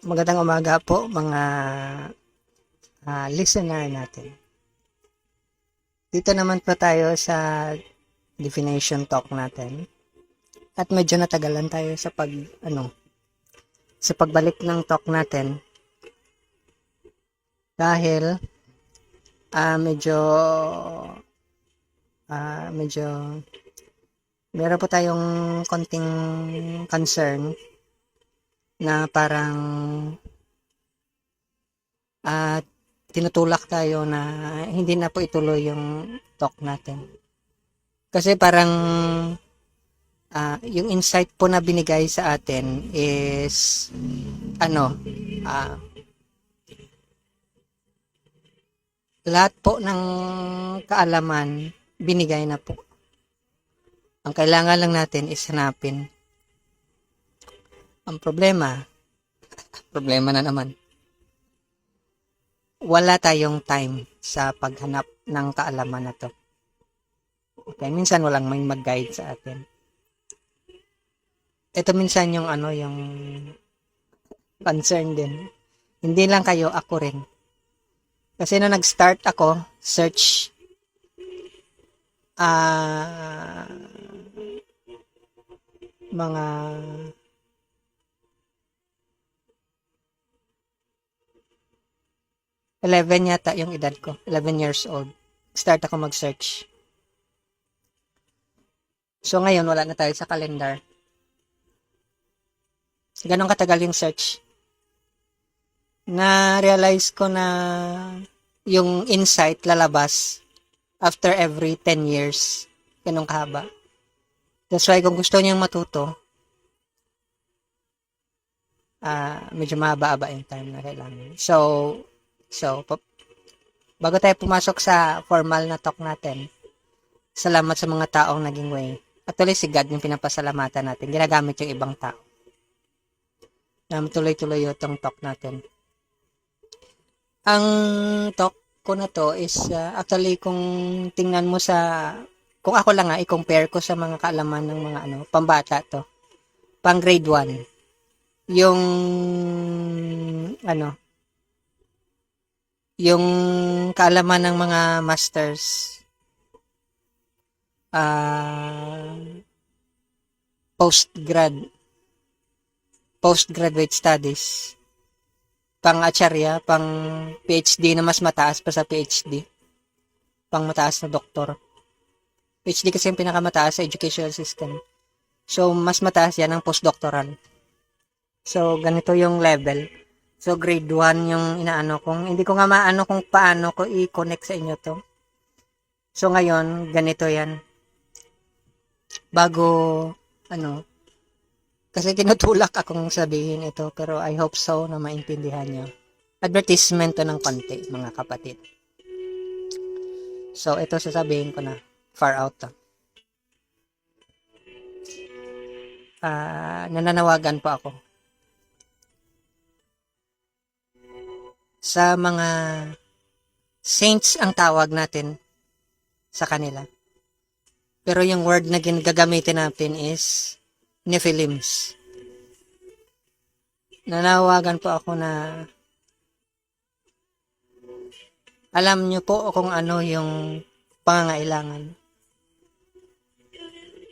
Magandang umaga po mga ah, listener natin. Dito naman po tayo sa definition talk natin. At medyo natagalan tayo sa pag ano sa pagbalik ng talk natin. Dahil ah medyo ah medyo meron po tayong konting concern na parang at tinutulak tayo na hindi na po ituloy yung talk natin. Kasi parang ah, yung insight po na binigay sa atin is ano ah, lahat po ng kaalaman binigay na po. Ang kailangan lang natin is hanapin ang problema, problema na naman, wala tayong time sa paghanap ng kaalaman na to. Okay, minsan walang may mag-guide sa atin. Ito minsan yung ano, yung concern din. Hindi lang kayo, ako rin. Kasi na nag-start ako, search, ah, mga 11 yata yung edad ko. 11 years old. Start ako mag-search. So ngayon, wala na tayo sa calendar. Ganon katagal yung search. Na-realize ko na yung insight lalabas after every 10 years. Ganong kahaba. That's why kung gusto niyang matuto, ah medyo mahaba-haba yung time na kailangan. So, So, bago tayo pumasok sa formal na talk natin, salamat sa mga taong naging way. Actually, si God yung pinapasalamatan natin. Ginagamit yung ibang tao. Na tuloy-tuloy yung talk natin. Ang talk ko na to is uh, actually kung tingnan mo sa kung ako lang nga i-compare ko sa mga kaalaman ng mga ano pambata to pang grade 1 yung ano yung kaalaman ng mga masters ah postgrad postgraduate studies. Pang acharya pang PhD na mas mataas pa sa PhD pang mataas na doktor. PhD kasi yung pinakamataas sa educational system. So mas mataas yan ang postdoctoral. So ganito yung level So, grade 1 yung inaano kong. Hindi ko nga maano kung paano ko i-connect sa inyo to. So, ngayon, ganito yan. Bago, ano, kasi tinutulak akong sabihin ito, pero I hope so na maintindihan nyo. Advertisement to ng konti, mga kapatid. So, ito sasabihin ko na. Far out to. Ah, nananawagan po ako sa mga saints ang tawag natin sa kanila. Pero yung word na gagamitin natin is Nephilims. Nanawagan po ako na alam nyo po kung ano yung pangangailangan.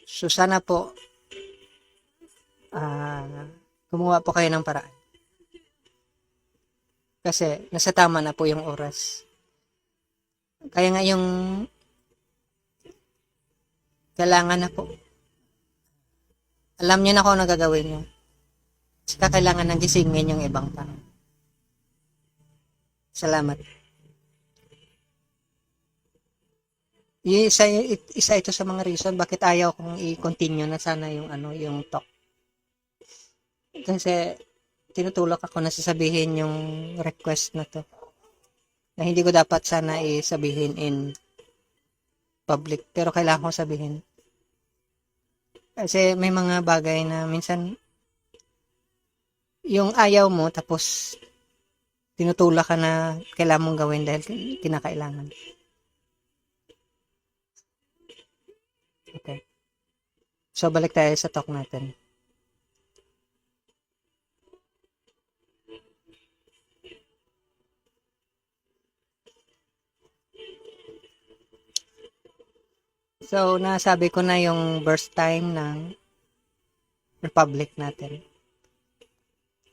So sana po ah gumawa po kayo ng paraan. Kasi nasa tama na po yung oras. Kaya nga yung kailangan na po. Alam niyo na kung ano gagawin niyo. Saka kailangan nang gisingin yung ibang tao. Salamat. Yung Isa, isa ito sa mga reason bakit ayaw kong i-continue na sana yung ano yung talk. Kasi tinutulak ako na sasabihin yung request na to. Na hindi ko dapat sana i-sabihin in public. Pero kailangan ko sabihin. Kasi may mga bagay na minsan yung ayaw mo tapos tinutulak ka na kailangan mong gawin dahil kinakailangan. Okay. So balik tayo sa talk natin. So, nasabi ko na yung birth time ng Republic natin.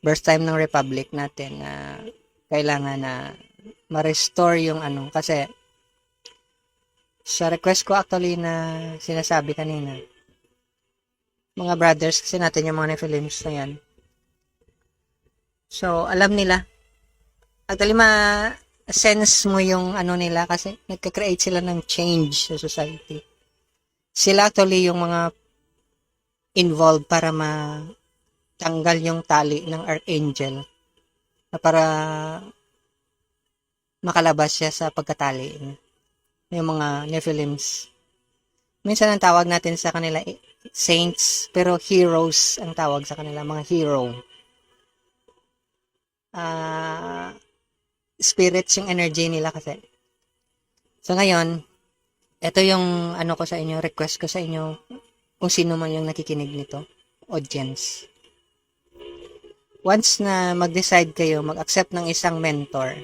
Birth time ng Republic natin na kailangan na ma-restore yung ano. Kasi, sa request ko actually na sinasabi kanina, mga brothers kasi natin yung mga Nephilims na yan. So, alam nila. Actually, ma-sense mo yung ano nila kasi nagka-create sila ng change sa society. Sila actually yung mga involved para ma tanggal yung tali ng archangel na para makalabas siya sa pagkatali. Yung mga Nephilims. Minsan ang tawag natin sa kanila eh, saints, pero heroes ang tawag sa kanila, mga hero. Ah, spirits yung energy nila kasi. So ngayon, ito yung ano ko sa inyo, request ko sa inyo, kung sino man yung nakikinig nito, audience. Once na mag-decide kayo, mag-accept ng isang mentor,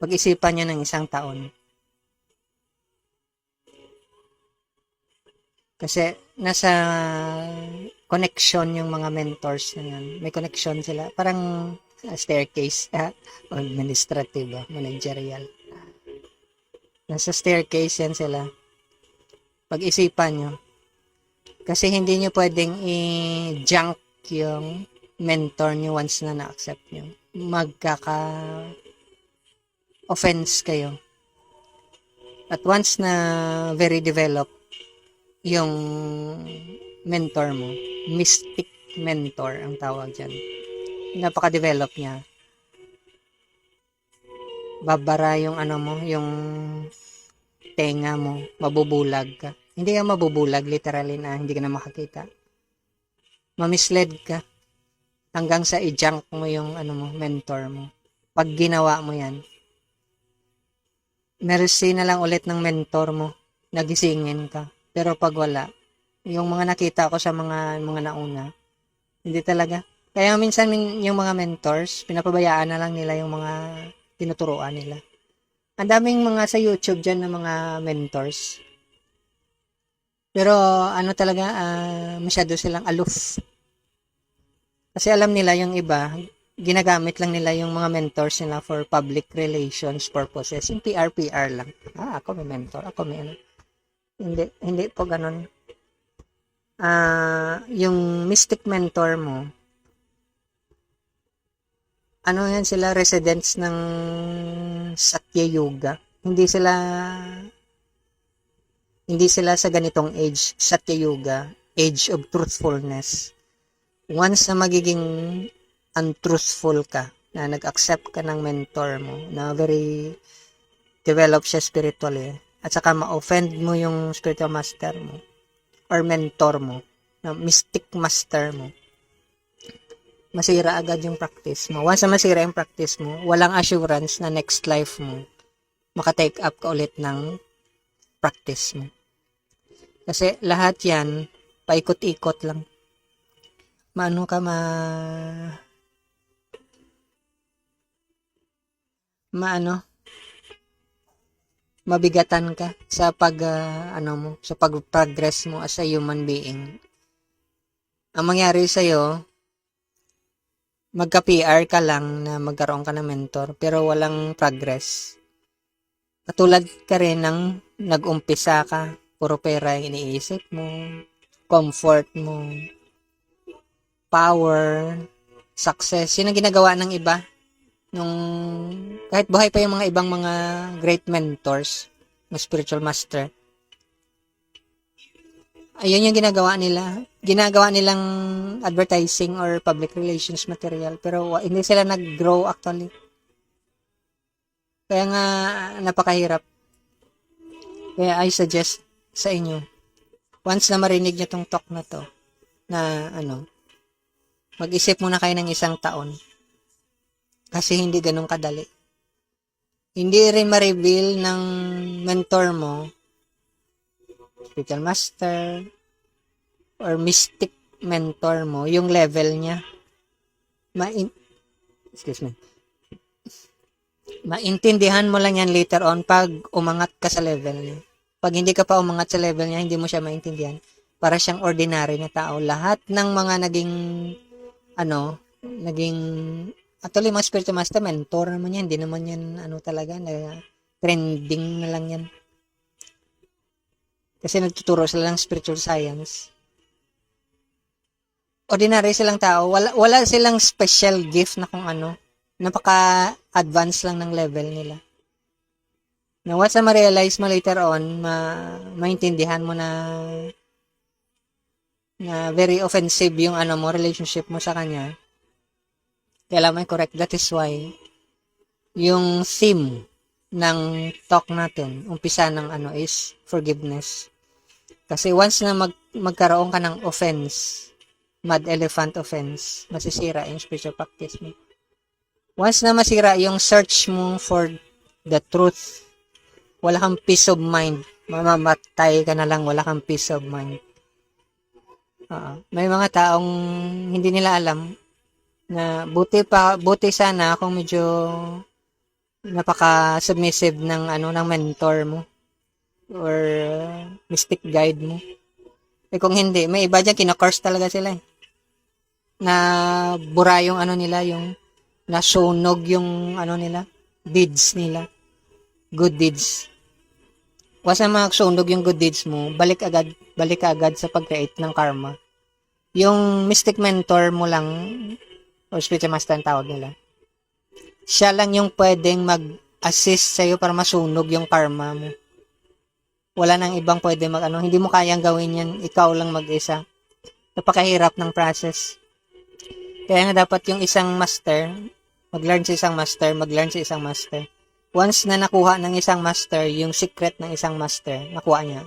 pag-isipan nyo ng isang taon. Kasi nasa connection yung mga mentors na yan. May connection sila. Parang uh, staircase, ah, administrative, ah, managerial. Nasa staircase yan sila. Pag-isipan nyo. Kasi hindi nyo pwedeng i-junk yung mentor nyo once na na-accept nyo. Magkaka offense kayo. At once na very developed yung mentor mo, mystic mentor ang tawag dyan. Napaka-develop niya. Babara yung ano mo, yung tenga mo, mabubulag ka. Hindi ka mabubulag, literally na hindi ka na makakita. Mamisled ka. Hanggang sa i-junk mo yung ano mo, mentor mo. Pag ginawa mo yan, mercy na lang ulit ng mentor mo. Nagisingin ka. Pero pag wala, yung mga nakita ko sa mga mga nauna, hindi talaga. Kaya minsan min- yung mga mentors, pinapabayaan na lang nila yung mga tinuturuan nila. Ang daming mga sa YouTube dyan na mga mentors. Pero ano talaga, ah, masyado silang aloof. Kasi alam nila yung iba, ginagamit lang nila yung mga mentors nila for public relations purposes. Yung PR-PR lang. Ah, ako may mentor. Ako may ano. Hindi, hindi po ganun. Ah, yung mystic mentor mo, ano yan sila, residents ng Satya Yoga. Hindi sila, hindi sila sa ganitong age, Satya Yoga, age of truthfulness. Once na magiging untruthful ka, na nag-accept ka ng mentor mo, na very develop siya spiritually, at saka ma-offend mo yung spiritual master mo, or mentor mo, na mystic master mo, masira agad yung practice mo. Once na masira yung practice mo, walang assurance na next life mo, makatake up ka ulit ng practice mo. Kasi lahat yan, paikot-ikot lang. Maano ka ma... Maano? Mabigatan ka sa pag, ah, ano mo, sa pag-progress mo as a human being. Ang mangyari sa'yo, magka-PR ka lang na magkaroon ka ng mentor pero walang progress. Katulad ka rin ng nag-umpisa ka, puro pera yung iniisip mo, comfort mo, power, success. Yun ang ginagawa ng iba. Nung, kahit buhay pa yung mga ibang mga great mentors, na spiritual master, ayun yung ginagawa nila. Ginagawa nilang advertising or public relations material. Pero hindi sila nag-grow actually. Kaya nga, napakahirap. Kaya I suggest sa inyo, once na marinig nyo tong talk na to, na ano, mag-isip muna kayo ng isang taon. Kasi hindi ganun kadali. Hindi rin ma-reveal ng mentor mo spiritual master, or mystic mentor mo, yung level niya. Ma excuse me. Maintindihan mo lang yan later on pag umangat ka sa level niya. Pag hindi ka pa umangat sa level niya, hindi mo siya maintindihan. Para siyang ordinary na tao. Lahat ng mga naging, ano, naging, actually, mga spiritual master, mentor naman yan. Hindi naman yan, ano talaga, na trending na lang yan. Kasi nagtuturo sila ng spiritual science. Ordinary silang tao. Wala, wala silang special gift na kung ano. Napaka-advance lang ng level nila. Na once na ma-realize mo later on, ma maintindihan mo na na very offensive yung ano mo, relationship mo sa kanya. Kailangan correct. That is why yung theme ng talk natin, umpisa ng ano is forgiveness. Kasi once na mag, magkaroon ka ng offense, mad elephant offense, masisira yung spiritual practice mo. Once na masira yung search mo for the truth, wala kang peace of mind. Mamamatay ka na lang, wala kang peace of mind. Oo. may mga taong hindi nila alam na buti pa buti sana kung medyo napaka submissive ng ano ng mentor mo or uh, mystic guide mo. Eh kung hindi, may iba diyan kina-curse talaga sila eh. Na bura yung ano nila, yung nasunog yung ano nila, deeds nila. Good deeds. Na makasunog yung good deeds mo, balik agad, balik agad sa pag-create ng karma. Yung mystic mentor mo lang, o spiritual master ang tawag nila, siya lang yung pwedeng mag-assist sa'yo para masunog yung karma mo. Wala nang ibang pwede mag ano, hindi mo kayang gawin yan, ikaw lang mag-isa. Napakahirap ng process. Kaya nga dapat yung isang master, mag-learn sa isang master, mag-learn sa isang master. Once na nakuha ng isang master, yung secret ng isang master, nakuha niya,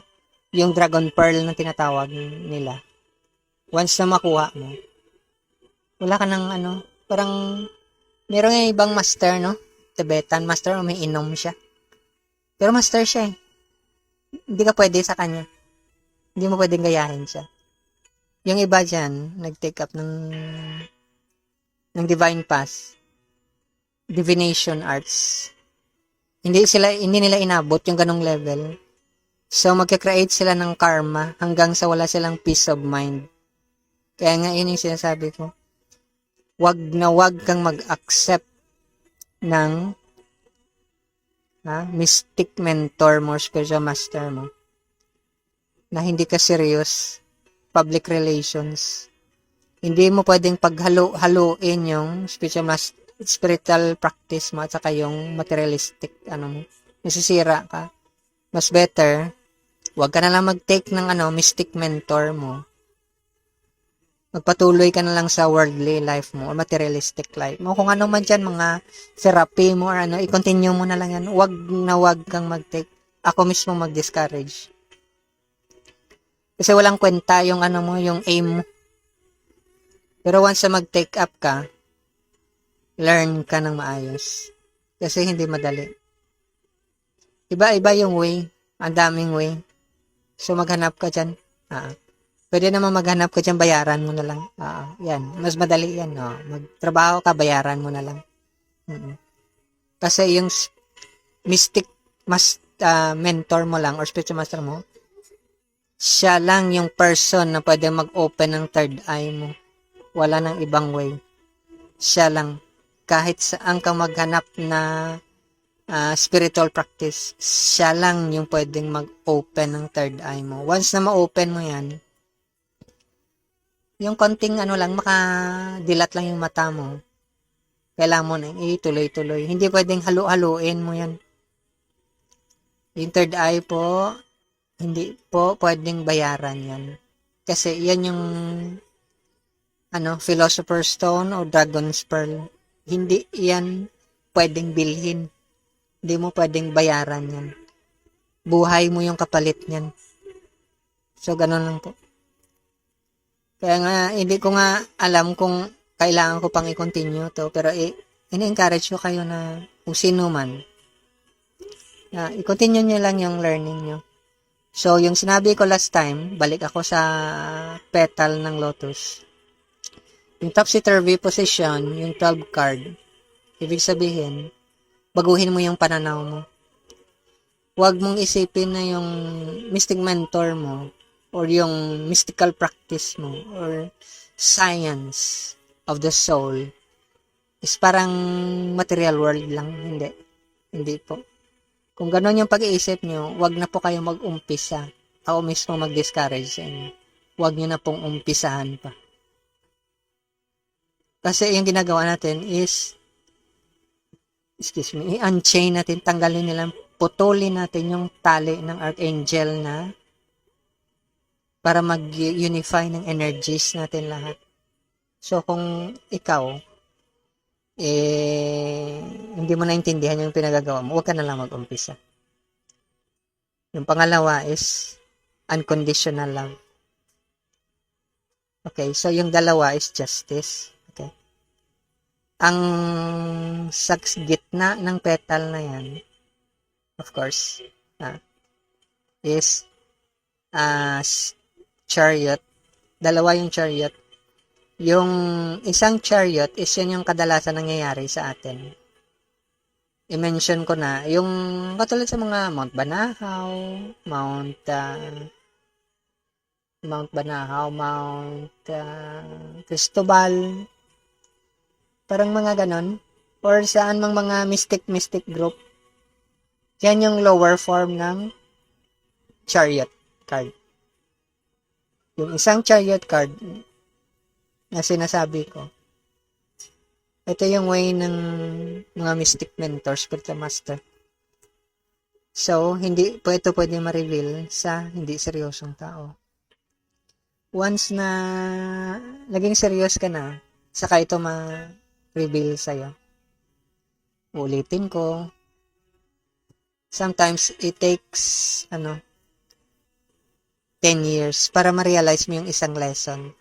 yung dragon pearl na tinatawag nila. Once na makuha mo, wala ka ng ano, parang, meron yung ibang master, no? Tibetan master, may inom siya. Pero master siya eh. Hindi ka pwede sa kanya. Hindi mo pwedeng gayahin siya. Yung iba dyan, nag-take up ng ng divine path, divination arts. Hindi sila hindi nila inabot yung ganong level. So magka-create sila ng karma hanggang sa wala silang peace of mind. Kaya nga yun yung sinasabi ko. Wag na wag kang mag-accept ng ha, mystic mentor mo, spiritual master mo na hindi ka serious public relations. Hindi mo pwedeng paghalo-haloin yung spiritual mas spiritual practice mo at saka yung materialistic ano mo. Nasisira ka. Mas better, wag ka na lang mag-take ng ano, mystic mentor mo. Magpatuloy ka na lang sa worldly life mo or materialistic life mo. Kung ano man dyan, mga therapy mo or ano, i-continue mo na lang yan. Wag na wag kang mag-take. Ako mismo mag-discourage. Kasi walang kwenta yung ano mo, yung aim mo. Pero once na mag-take up ka, learn ka ng maayos. Kasi hindi madali. Iba-iba yung way. Ang daming way. So, maghanap ka dyan. Ah. Pwede naman maghanap ka dyan, bayaran mo na lang. Ah, yan. Mas madali yan. Oh. Magtrabaho ka, bayaran mo na lang. Mm-mm. Kasi yung mystic mas ah, mentor mo lang or spiritual master mo, siya lang yung person na pwede mag-open ng third eye mo. Wala nang ibang way. Siya lang. Kahit saan ka maghanap na ah, spiritual practice, siya lang yung pwedeng mag-open ng third eye mo. Once na ma-open mo yan, yung konting ano lang, makadilat lang yung mata mo. Kailangan mo na ituloy-tuloy. Hindi pwedeng halu-haluin mo yan. Yung third eye po, hindi po pwedeng bayaran yan. Kasi yan yung ano, Philosopher's Stone o Dragon's Pearl. Hindi yan pwedeng bilhin. Hindi mo pwedeng bayaran yan. Buhay mo yung kapalit niyan. So, ganun lang po. Kaya nga, hindi ko nga alam kung kailangan ko pang i-continue to. Pero ini-encourage ko kayo na kung sino man, na i-continue nyo lang yung learning nyo. So, yung sinabi ko last time, balik ako sa petal ng lotus. Yung topsy-turvy position, yung 12 card, ibig sabihin, baguhin mo yung pananaw mo. Huwag mong isipin na yung mystic mentor mo or yung mystical practice mo or science of the soul is parang material world lang. Hindi. Hindi po. Kung gano'n yung pag-iisip nyo, wag na po kayo mag-umpisa. Ako mismo mag-discourage sa inyo. Huwag nyo na pong umpisahan pa. Kasi yung ginagawa natin is excuse me, i-unchain natin, tanggalin nilang, putulin natin yung tali ng archangel na para mag-unify ng energies natin lahat. So, kung ikaw, eh, hindi mo naintindihan yung pinagagawa mo, huwag ka na lang mag-umpisa. Yung pangalawa is unconditional love. Okay, so yung dalawa is justice. Okay. Ang sa gitna ng petal na yan, of course, ah, is uh, chariot. Dalawa yung chariot. Yung isang chariot is yun yung kadalasan nangyayari sa atin. I-mention ko na, yung katulad sa mga Mount Banahaw, Mount uh, Mount Banahaw, Mount uh, Cristobal, parang mga ganon, or saan mang mga mystic-mystic group. Yan yung lower form ng chariot card. Yung isang chariot card na sinasabi ko, ito yung way ng mga mystic mentors, spiritual master. So, hindi po ito pwede ma-reveal sa hindi seryosong tao. Once na naging serious ka na, saka ito ma-reveal sa'yo. Ulitin ko. Sometimes it takes, ano, 10 years para ma-realize mo yung isang lesson.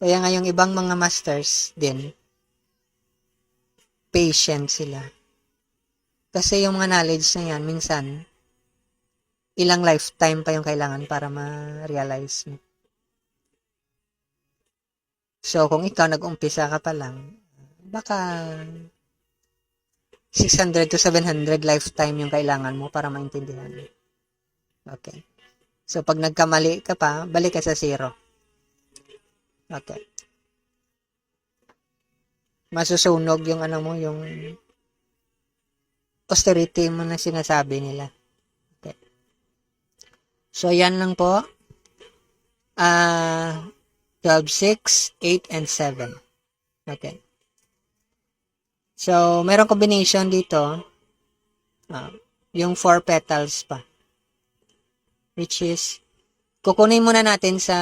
Kaya nga yung ibang mga masters din, patient sila. Kasi yung mga knowledge na yan, minsan, ilang lifetime pa yung kailangan para ma-realize mo. So, kung ikaw nag-umpisa ka pa lang, baka 600 to 700 lifetime yung kailangan mo para maintindihan. Okay. So, pag nagkamali ka pa, balik ka sa zero. Okay. Masusunog yung ano mo, yung austerity mo na sinasabi nila. Okay. So, yan lang po. Uh, 12, 6, 8, and 7. Okay. So, merong combination dito. Uh, yung four petals pa. Which is, kukunin muna natin sa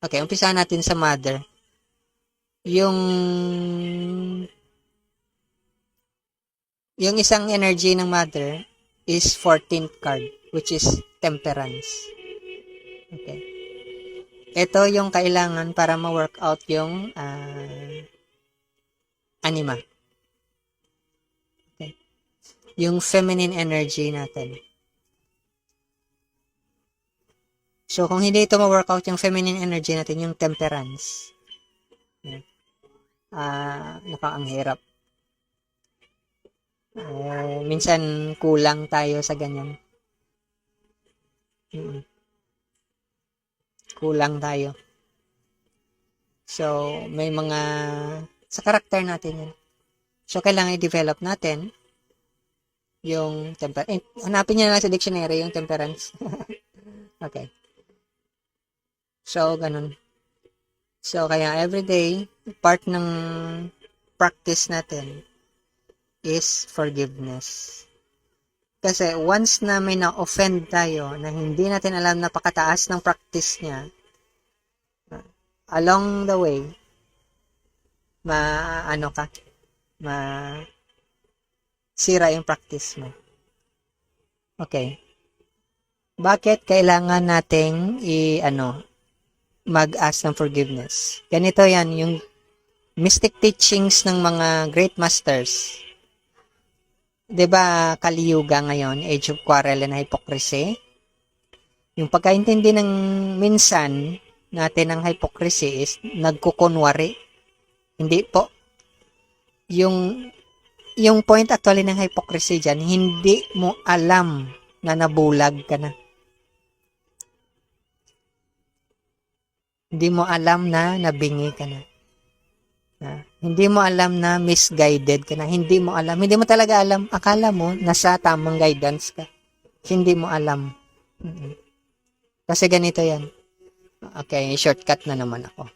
Okay, umpisa natin sa mother. Yung yung isang energy ng mother is 14th card which is temperance. Okay. Ito yung kailangan para ma-work out yung uh, anima. Yung feminine energy natin. So, kung hindi ito ma-workout yung feminine energy natin, yung temperance. Ah, uh, ang. Uh, minsan, kulang tayo sa ganyan. Mm-mm. Kulang tayo. So, may mga, sa karakter natin yan. So, kailangan i-develop natin yung temperance. Eh, hanapin niyo na lang sa dictionary yung temperance. okay. So, ganun. So, kaya everyday, part ng practice natin is forgiveness. Kasi once na may na-offend tayo na hindi natin alam na pakataas ng practice niya, along the way, ma ano ka, ma sira yung practice mo. Okay. Bakit kailangan nating i ano mag-ask ng forgiveness. Ganito yan, yung mystic teachings ng mga great masters. 'Di ba kaliyuga ngayon, age of quarrel and hypocrisy? Yung pagkaintindi ng minsan natin ng hypocrisy is nagkukunwari. Hindi po. Yung yung point actually ng hypocrisy dyan, hindi mo alam na nabulag ka na. Hindi mo alam na nabingi ka na. Na, hindi mo alam na misguided ka na. Hindi mo alam. Hindi mo talaga alam. Akala mo nasa tamang guidance ka. Hindi mo alam. Kasi ganito yan. Okay, shortcut na naman ako.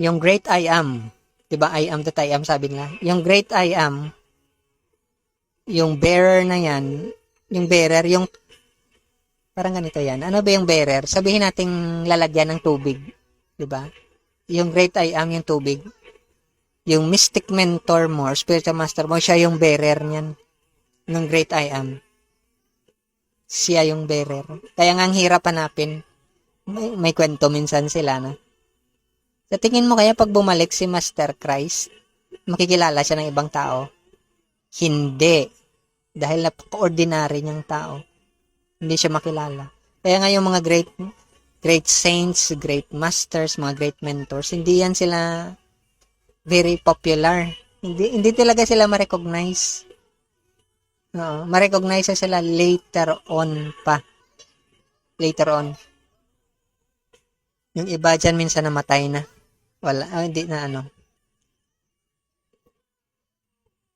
Yung great I am, 'di ba? I am that I am sabi nila. Yung great I am, yung bearer na yan, yung bearer, yung parang ganito yan. Ano ba yung bearer? Sabihin nating lalagyan ng tubig, 'di ba? Yung great I am yung tubig. Yung mystic mentor mo, spiritual master mo, siya yung bearer niyan ng great I am. Siya yung bearer. Kaya nga ang hirap hanapin. May, may kwento minsan sila na. Sa tingin mo kaya pag bumalik si Master Christ, makikilala siya ng ibang tao? Hindi. Dahil napaka-ordinary niyang tao. Hindi siya makilala. Kaya nga yung mga great great saints, great masters, mga great mentors, hindi yan sila very popular. Hindi hindi talaga sila ma-recognize. Oo, ma-recognize sila later on pa. Later on. Yung iba dyan minsan namatay na. Wala, ah, hindi na ano.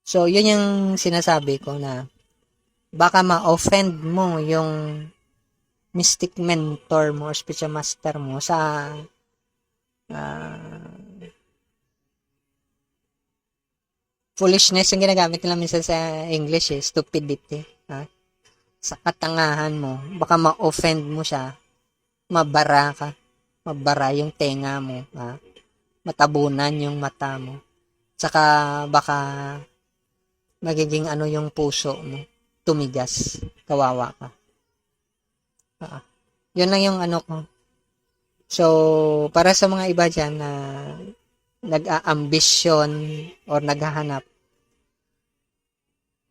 So, yun yung sinasabi ko na baka ma-offend mo yung mystic mentor mo or spiritual master mo sa ah, foolishness yung ginagamit nila minsan sa English eh, stupidity. Ha? Sa katangahan mo, baka ma-offend mo siya, mabara ka, mabara yung tenga mo, ha? Matabunan yung mata mo. Saka baka magiging ano yung puso mo, tumigas, kawawa ka. Ah, yun lang yung ano ko. So, para sa mga iba dyan na nag-aambisyon or naghahanap,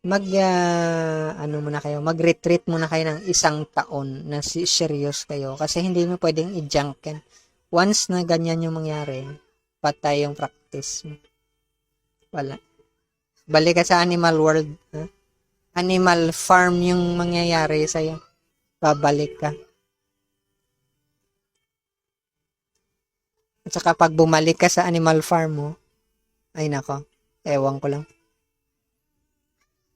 mag ah, ano muna kayo, mag-retreat muna kayo ng isang taon na serious kayo kasi hindi mo pwedeng i-junk. Once na ganyan yung mangyari, patay yung practice mo. Wala. Balik ka sa animal world. Ha? Animal farm yung mangyayari sa'yo. Babalik ka. At saka pag bumalik ka sa animal farm mo, ay nako, ewan ko lang.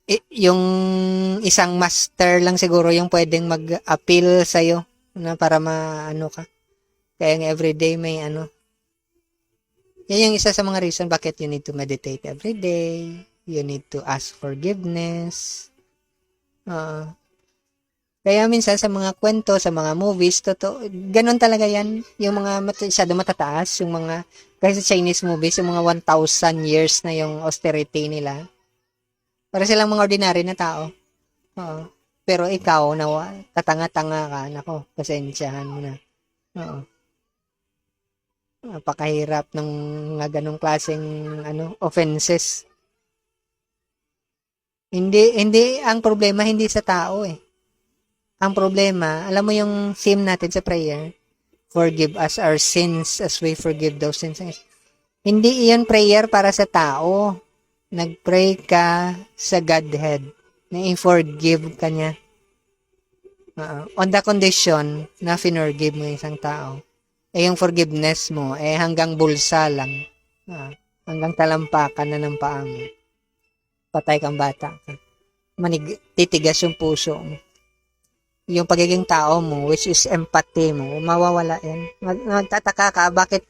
I- yung isang master lang siguro yung pwedeng mag-appeal sa'yo na para maano ka. Kaya everyday may ano. Yan yung isa sa mga reason bakit you need to meditate every day. You need to ask forgiveness. Oo. kaya minsan sa mga kwento, sa mga movies, totoo, ganun talaga yan. Yung mga masyado matataas, yung mga, kasi sa Chinese movies, yung mga 1,000 years na yung austerity nila. Para silang mga ordinary na tao. Oo. Pero ikaw, na katanga-tanga ka, nako, pasensyahan mo na. Oo. Napakahirap ng mga ganong klaseng ano, offenses. Hindi, hindi, ang problema hindi sa tao eh. Ang problema, alam mo yung theme natin sa prayer, forgive us our sins as we forgive those sins. Hindi iyon prayer para sa tao. Nagpray ka sa Godhead na i-forgive ka niya. Uh, on the condition na finorgive mo isang tao. Eh yung forgiveness mo, eh hanggang bulsa lang. Uh, hanggang talampakan na ng paa mo patay kang bata. Manig, titigas yung puso mo. Yung pagiging tao mo, which is empathy mo, mawawala yan. Mag, magtataka ka, bakit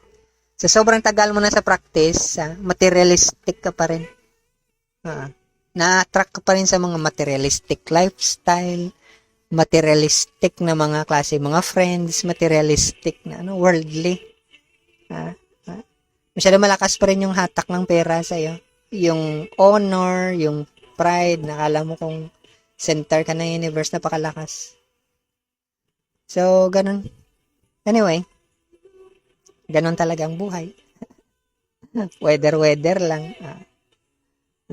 sa sobrang tagal mo na sa practice, ah, materialistic ka pa rin. Ah, na-attract ka pa rin sa mga materialistic lifestyle, materialistic na mga klase, mga friends, materialistic na ano, worldly. Ah, ah. Masyado malakas pa rin yung hatak ng pera sa'yo yung honor, yung pride, nakala mo kung center ka ng universe, napakalakas. So, ganun. Anyway, ganun talaga ang buhay. Weather-weather lang. Ah,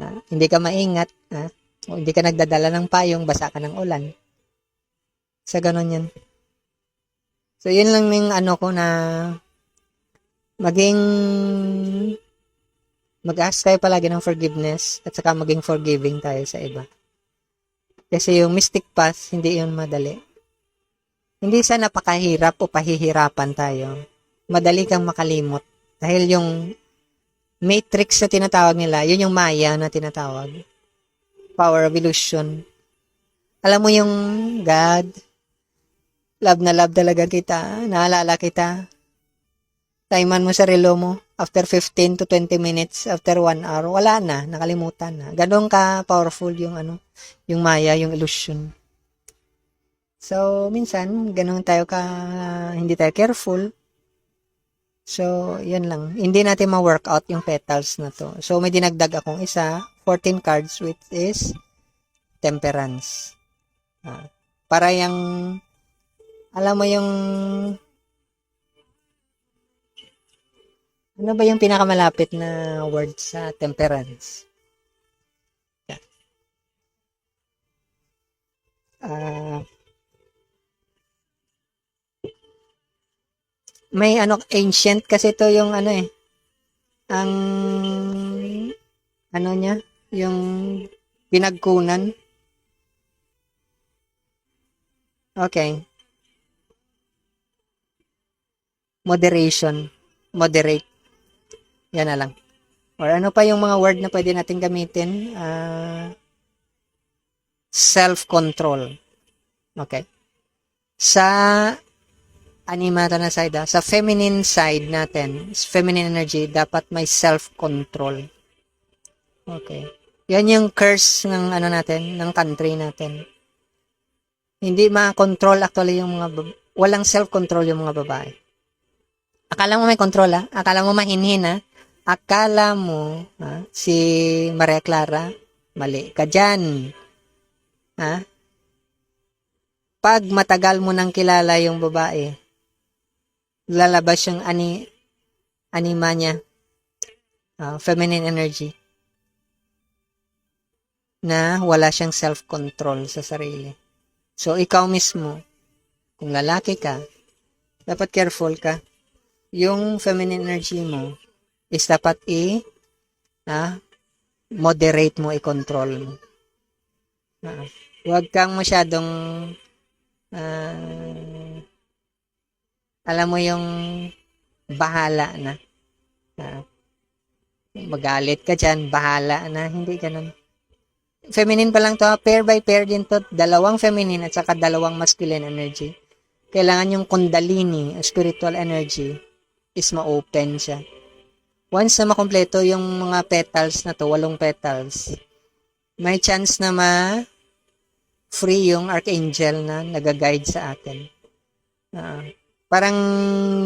ah, hindi ka maingat. Ah, o hindi ka nagdadala ng payong, basa ka ng ulan. Sa ganun yan. So, yun lang yung ano ko na maging mag-ask tayo palagi ng forgiveness at saka maging forgiving tayo sa iba. Kasi yung mystic path, hindi yun madali. Hindi sa napakahirap o pahihirapan tayo. Madali kang makalimot. Dahil yung matrix na tinatawag nila, yun yung maya na tinatawag. Power of illusion. Alam mo yung God, love na love talaga kita, naalala kita. Timean mo sa relo mo, after 15 to 20 minutes, after 1 hour, wala na, nakalimutan na. Ganon ka powerful yung ano, yung maya, yung illusion. So, minsan, ganun tayo ka, hindi tayo careful. So, yan lang. Hindi natin ma-workout yung petals na to. So, may dinagdag akong isa, 14 cards, which is temperance. Ah, para yung, alam mo yung, ano ba yung pinakamalapit na word sa temperance? Ah, may ano ancient kasi to yung ano eh. Ang ano niya? Yung pinagkunan. Okay moderation moderate yan na lang or ano pa yung mga word na pwede natin gamitin Ah, self control okay sa animata na side ah, sa feminine side natin, feminine energy, dapat may self-control. Okay. Yan yung curse ng ano natin, ng country natin. Hindi ma-control actually yung mga walang self-control yung mga babae. Akala mo may control ah, akala mo mahinhin ah, akala mo ah, si Maria Clara, mali ka dyan. Ha? Pag matagal mo nang kilala yung babae, lalabas yung ani anima niya ah, feminine energy na wala siyang self-control sa sarili. So, ikaw mismo, kung lalaki ka, dapat careful ka. Yung feminine energy mo is dapat i ah, moderate mo, i-control mo. Ah, huwag kang masyadong ah, alam mo yung bahala na. Ah, magalit ka dyan, bahala na. Hindi ganun. Feminine pa lang to, pair by pair din to. Dalawang feminine at saka dalawang masculine energy. Kailangan yung kundalini, spiritual energy, is ma-open siya. Once na makompleto yung mga petals na to, walong petals, may chance na ma free yung archangel na nag-guide sa atin. Ah, parang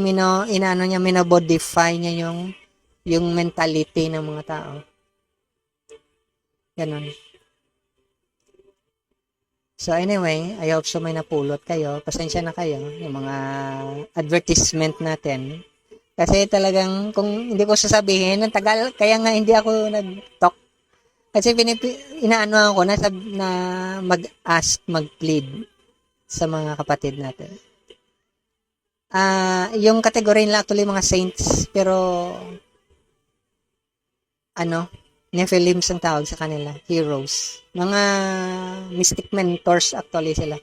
mino inano niya minobodify niya yung yung mentality ng mga tao. Ganon. So anyway, I hope so may napulot kayo. Pasensya na kayo yung mga advertisement natin. Kasi talagang kung hindi ko sasabihin, ang tagal, kaya nga hindi ako nag-talk. Kasi pinip- inaano ako na, sab- na mag-ask, mag-plead sa mga kapatid natin. Ah, yung category nila actually mga saints, pero ano, Nephilims ang tawag sa kanila, heroes. Mga mystic mentors actually sila.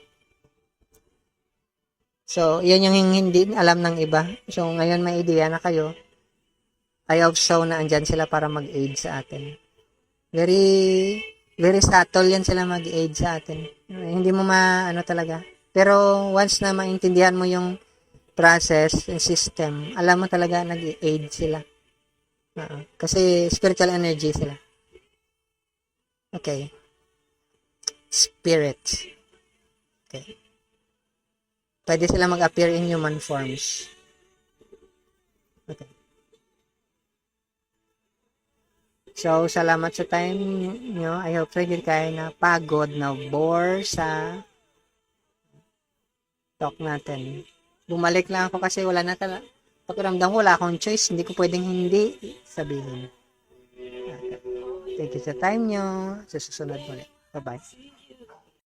So, yun yung hindi alam ng iba. So, ngayon may idea na kayo. I hope so na andyan sila para mag-aid sa atin. Very, very subtle yan sila mag-aid sa atin. Hindi mo ma, ano talaga. Pero once na maintindihan mo yung process and system, alam mo talaga nag-aid sila. Oo. Kasi spiritual energy sila. Okay. Spirit. Okay. Pwede sila mag-appear in human forms. Okay. So, salamat sa time nyo. I hope hindi kayo na pagod, na bore sa talk natin. Bumalik lang ako kasi wala na talaga. Pakiramdam ko wala akong choice. Hindi ko pwedeng hindi sabihin. Thank you sa time nyo. Sa susunod ulit. Bye-bye.